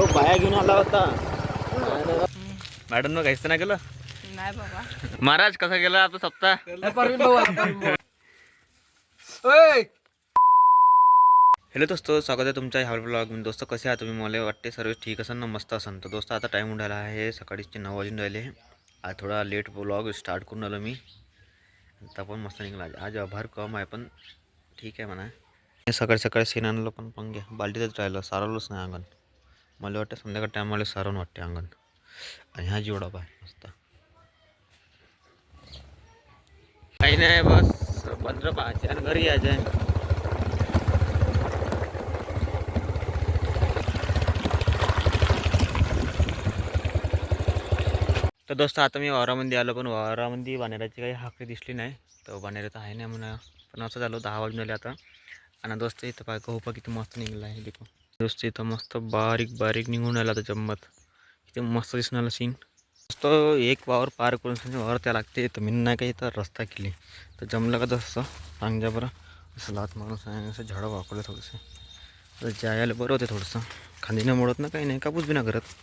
तो बाया घेऊन आला होता. मॅडम न काहीच नाही केलं? नाही बाबा. महाराज कसा गेला आपला सप्ताह हॅलो दोस्तो स्वागत आहे तुमच्या ह्या ब्लॉग दोस्त कसे आहात तुम्ही? मला वाटते सर्व ठीक असेल ना मस्त असेल. तर दोस्त आता टाईम उडाला आहे. सकाळीचे नऊ वाजून राहिले. आज थोडा लेट ब्लॉग स्टार्ट करून आलो मी. आता पण मस्त निघाला. आज आज आभार कम आहे पण ठीक आहे म्हणा. सकाळी सकाळी शेण आणलं पण पण घ्या बाल्टीतच राहिलं. सारवलंच नाही अंगण. मला वाटतं संध्याकाळ टायमाला सारवण वाटते अंगण आणि हा जेवढा पाय मस्त. काही नाही बस भद्र पाहायचे आणि घरी यायचे तर दोस्त आता मी वावरामध्ये आलो पण वावरामध्ये बाणेराची काही हाकडी दिसली नाही. तर बाणेराचं आहे नाही म्हणा. पण असं झालं दहा वाजून आले आता. आणि दोस्त इथं पाय गहू हो पा किती मस्त निघाला आहे देखो. दोस्त इथं मस्त बारीक बारीक निघून आला तर जम्मत किती मस्त दिसणार सीन मस्त एक वावर पार करून वावर त्या लागते. तर मी नाही काही तर रस्ता केली. तर जमलं का तसं? सांगजा बरं. असं लात मारून सांग. असं झाडं वाकवलं थोडंसं. तर जायला बरं होते थोडंसं. खांदीनं मोडत ना काही नाही. कापूस बी ना करत.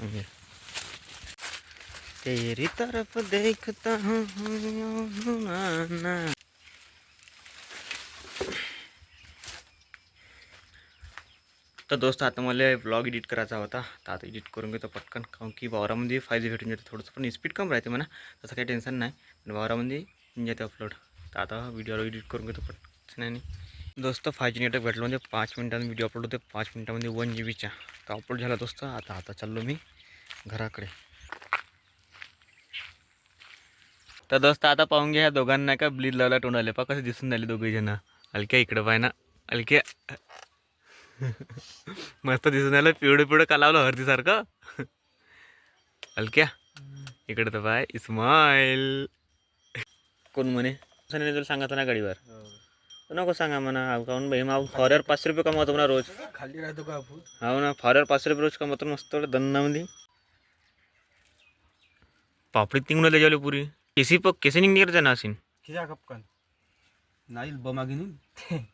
म्हणजे तेरी तरफ देखता हूँ ना. तर दोस्त आता मला ब्लॉग एडिट करायचा होता. तर आता एडिट करून घेतो पटकन काऊन की वावरामध्ये फायदे भेटून जाते. थोडंसं पण स्पीड कम राहते म्हणा. तसं काही टेन्शन नाही. पण वावरामध्ये जाते अपलोड तर आता व्हिडिओ एडिट करून घेतो पटकन. आणि दोस्त फाय जी नेटवर्क भेटलं म्हणजे पाच मिनिटांनी व्हिडिओ अपलोड होते. पाच मिनिटामध्ये वन जी बीच्या तर अपलोड झाला दोस्त. आता आता चाललो मी घराकडे. तर दोस्त आता पाहून घ्या ह्या दोघांना का ब्लीड लावला तोंडाले. पा कसं दिसून राहिले दोघे जण हलक्या इकडं पाय ना हलक्या मस्त दिसून आलं पिवळं पिवळं का लावलं हळदीसारखं? हलक्या इकडं तर पाय. इस्माईल. कोण म्हणे? तुला सांगतो ना गाडीवर. तर नको सांगा म्हणा. काऊन बाई? मग फॉरेवर पाचशे रुपये कमवतो म्हणा रोज. खाली राहतो का आपण? हो ना फॉरेवर पाचशे रुपये रोज कमवतो. मस्त थोडं दन्नामध्ये पापडीत निघून त्याच्यावले पुरी. केसी प केसी निघणे करते ना असीन खिजा कपकन. नाही बमागिनी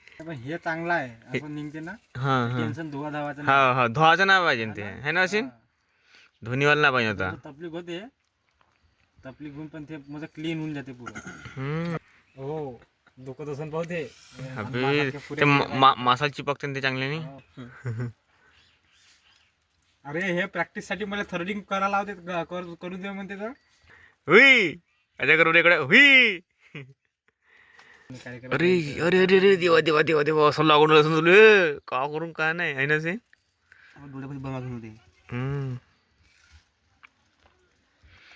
हे चांगलं आहे. आपण निघते ना हा हा. टेन्शन धुवा धावाचं हा हा धुवाचं नाही पाहिजे ते. है. ना असेल धुनीवाला नाही पाहिजे होता तपलीक होते तपलीक होऊन पण ते माझं क्लीन होऊन जाते पुरं. हम्म. हो दुखत असून पाहते अबे, ते मा- मा- मासाला चिपकते ना ते चांगले नाही? अरे हे प्रॅक्टिससाठी मला थर्डिंग करायला लावते ग- कर- करू दे म्हणते तर. हुई! अजय करू इकडे. हुई? अरे अरे अरे अरे देवा देवा देवा देवा असं लागून असं तुला का करून काय नाही आहे ना ते होते.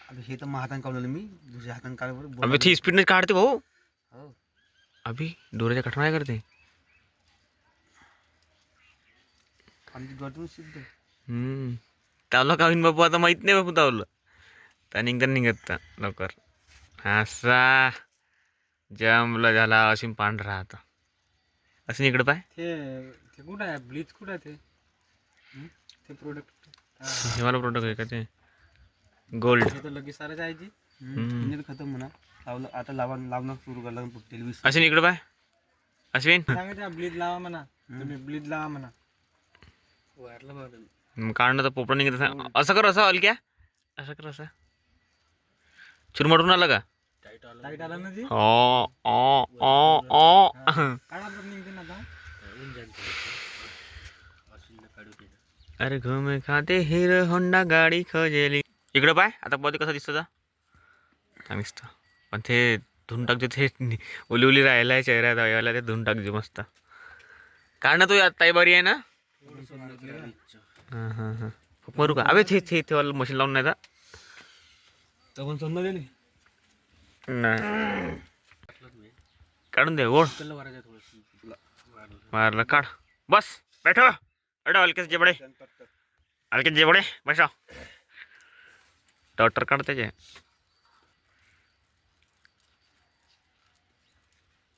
आता हे तर हाताने मी. दुसऱ्या हाताने काढलं अबे ती स्पीडने काढते भाऊ. हो. अभि डोऱ्याच्या कठण काय करते. आमची सिद्ध. तावलं का होईन बाबू आता माहीत नाही बाबू तावलं त्या निघता निघत लवकर. असा जमला झाला असीम पांढरा आता असीम इकडं पाय. ते ते कुठं आहे? ब्लीच कुठं आहे ते? हं? ते प्रोडक्ट हे मला प्रोडक्ट आहे का ते? गोल्ड ते तर लगेच सारं जायची हम्म. खतम म्हणा. लावलं आता लावा लावणं सुरू करलं टेलिव्हिजन अश्विन इकडं पाय. अश्विन. सांगायचं ब्लीज लावा म्हणा. तुम्ही ब्लीज लावा म्हणा. वारलं मग काढणं तर पोपडा निघत असं असं कर असं अलक्या असं कर असं. चुरमटून आलं का? टाईट आला ना जी ओ ओ ओ ओ काढा बरं निघते ना आता अरे घुमे खाते हिरो होंडा गाडी खोजेली. इकडं पाय आता बघते कसं दिसतं चांगलं दिसतं पण ते धुवून टाकते ते ओली ओली राहिला चेहऱ्यात यायला ते धुवून टाकते मस्त. काढ ना तू ताई बारी आहे ना? हां हां हां. मरू का? अबे ते ते ते मशीन लावून नाही तर पण समजा नाही. काढून दे ओढ. मारलं काढ. बस बैठो. बैठो हलके जेबड़े हलके जेबड़े बसा. डॉक्टर काढ त्याचे.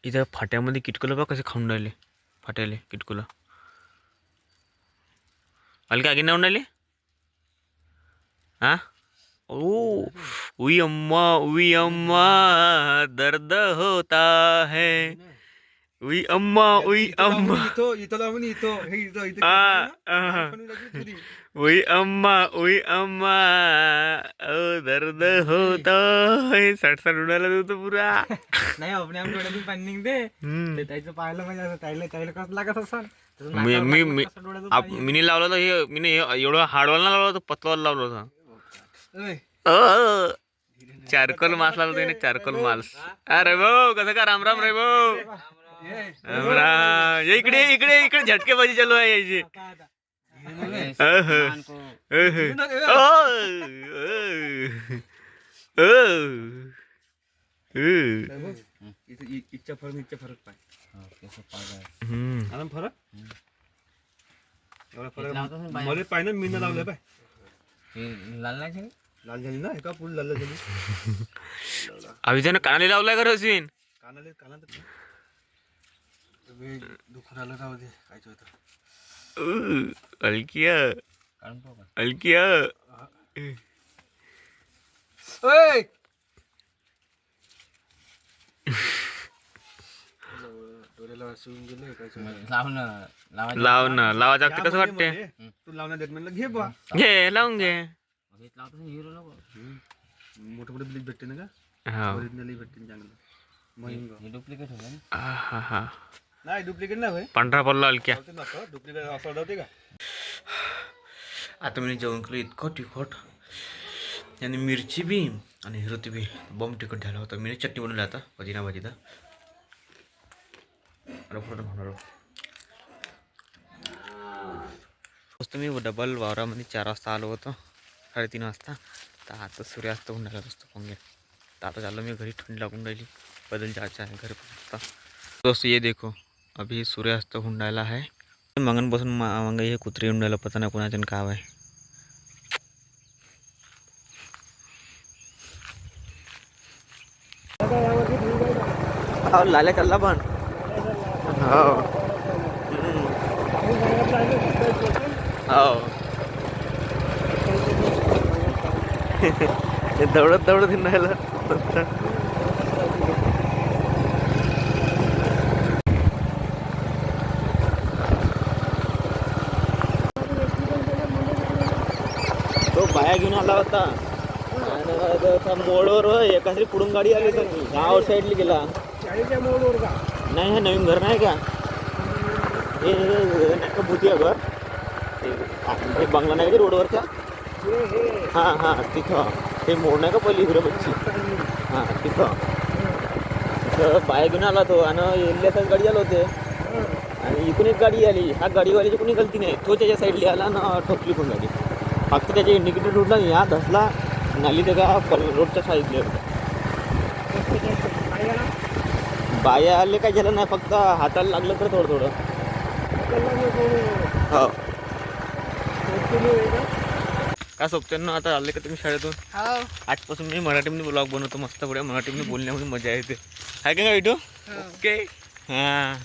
इथं फाट्यामध्ये किटकुलं बघ कसे खाऊन राहिले. फाट्याले किटकुलं. हलके आगी नाही राहिले? हां? ओ उई अम्मा उई अम्मा दर्द होता है। उई अम्मा उई अम्मा हे. उई अम्मा उई अम्मा ओ दर्द होता है। सट सट उडाला तू पुरा। नाही आपण आम डोळ्यातून पाणी निघते त्याचं पाहिलं म्हणजे त्याला त्याला कसं लागत असं मी मी मी लावलं होतं हे हे एवढं हार्डवाला लावलं होतं पतवाला लावलं होतं. चारकोल मास लावलं होतं चारकोल मास. अरे भाऊ कसं का? राम राम रे भाऊ. राम राम. ये इकडे इकडे इकडे झटकेबाजी चालू आहे याची आता, आता. अह, अह. ओ, ओ, ओ. ओ. इथं इ- इथच्या फरक इथच्या फरक पाय फरक? एवढा फरकमध्ये पाय ना मी लावलं पाय. लाल झाली ना? एका फुल लाल झाली? अभिजानं कानाली लावलाय का रस्विन? कानाले कानात दुखून आलं राहू दे काय होतं अलकिया. अलकिया. ओय! डोळ्याला शिवून गेलं काय लाव ना. लावायचं लागते कसं वाटते तू लावण्यात देत म्हणलं घे बा घे लावून घे. मोठे मोठे ब्लीच भेटते ना का? हा. ओरिजिनल भेटते चांगलं. डुप्लिकेट हा हा नाही डुप्लिकेट नाही होय. पांढरा डुप्लिकेट असं होते का? आता मी जेवण केलं इतकं तिखट. आणि मिरची बी आणि हिरोती बी. बॉम्ब तिखट झाला होता. मी चटणी बनवली आता पदिना भाजीचा अरे पुढं म्हणालो मस्त मी डबल वावरामध्ये चार वाजता आलो होतो. साडेतीन वाजता. तर आता सूर्यास्त होऊन राहिला दोस्त पोंगे तर आता चाललो मी घरी थंडी लागून राहिली. बदल जायचं आहे घरी आता दोस्त ये देखो. अभी सूर्यास्त होऊन राहिला आहे. मंगनपासून मग हे कुत्री येऊन राहिलं पता नाही कोणाच्या काव आहे. हो लाल्या चालला पण. हो. हो ते दौडत दौडत राहिला तो बाया घेऊन आला होता आणि मोडवर होय, पुढून गाडी आली तर गाव साईडला गेला नाही हे नवीन घर नाही का हे नाही का भूतिया घर ते हे बंगला नाही का रोडवरचा हां हां तिथं. ते मोड नाही का पहिली हिरोबच्ची हां तिथं. तिथं बाया घेऊन आला तो आणि येल्ल्यातच गाडी आलं होते. आणि इकडून एक गाडी आली. ह्या गाडीवाल्याची कोणी गलती नाही. तो त्याच्या साईडला आला ना ठोकली पण गाडी फक्त त्याचे इंडिकेटर उडला या धसला. नाली ते का रोडच्या साईडला बाया आले काय झालं नाही. फक्त हाताला लागलं तर थोडं थोडं. हो. का सोबत्यांना आता आले का तुम्ही शाळेतून? आजपासून मी मराठीमध्ये ब्लॉग बनवतो मस्त पुढे मराठीमध्ये बोलण्यामध्ये मजा येते. आहे का विटू ओके. हां.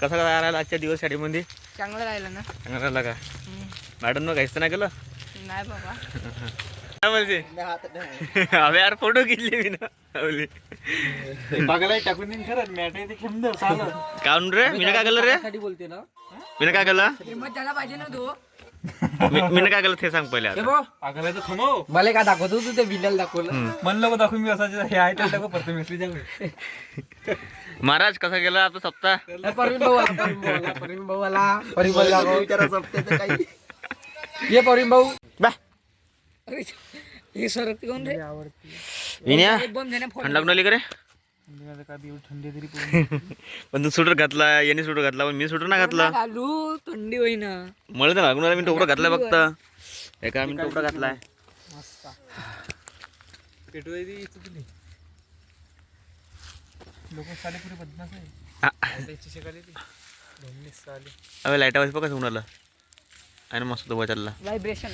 कसं काय राहिला आजच्या दिवस शाळेमध्ये? चांगलं राहिलं ना? चांगला राहिला का? मॅडम न काहीच नाही केलं? नाही बाबा. काय बोलते? अबे यार फोटो घेतले मी ना. अवली. बघायला टाकून देईन खरंच मॅट आहे ते कुंद चालत काऊन रे? मी काय केलं रे? साठी बोलते ना. मी काय केलं? हिंमत झाला पाहिजे ना तू. मी काय केलं ते सांग पहिले आता. मला काय दाखवतो तू ते बिल्डर दाखवलं. म्हणलं मग दाखवून मी असं हे आहे ते दाखव परत जाऊ महाराज कसा गेला आता सप्ताह परवीन भाऊ आला, परवीन भाऊ आला, परवीन भाऊ आला. परवीन भाऊ दाखव. ये परवीन भाऊ. बा. अरे हे सरकते कोण रे? विन्या थंड लागून आली का रे? पण तू सुटर घातला याने सुटर घातला पण मी सुटर नाही घातला. घालू थंडी होईना. मला तर लागून मी टोपरा घातलाय फक्त. एका मी टोपरा घातलाय. अबे लाईटावर बघा कसं उन्हाला आणि मस्त तो बचारला. व्हायब्रेशन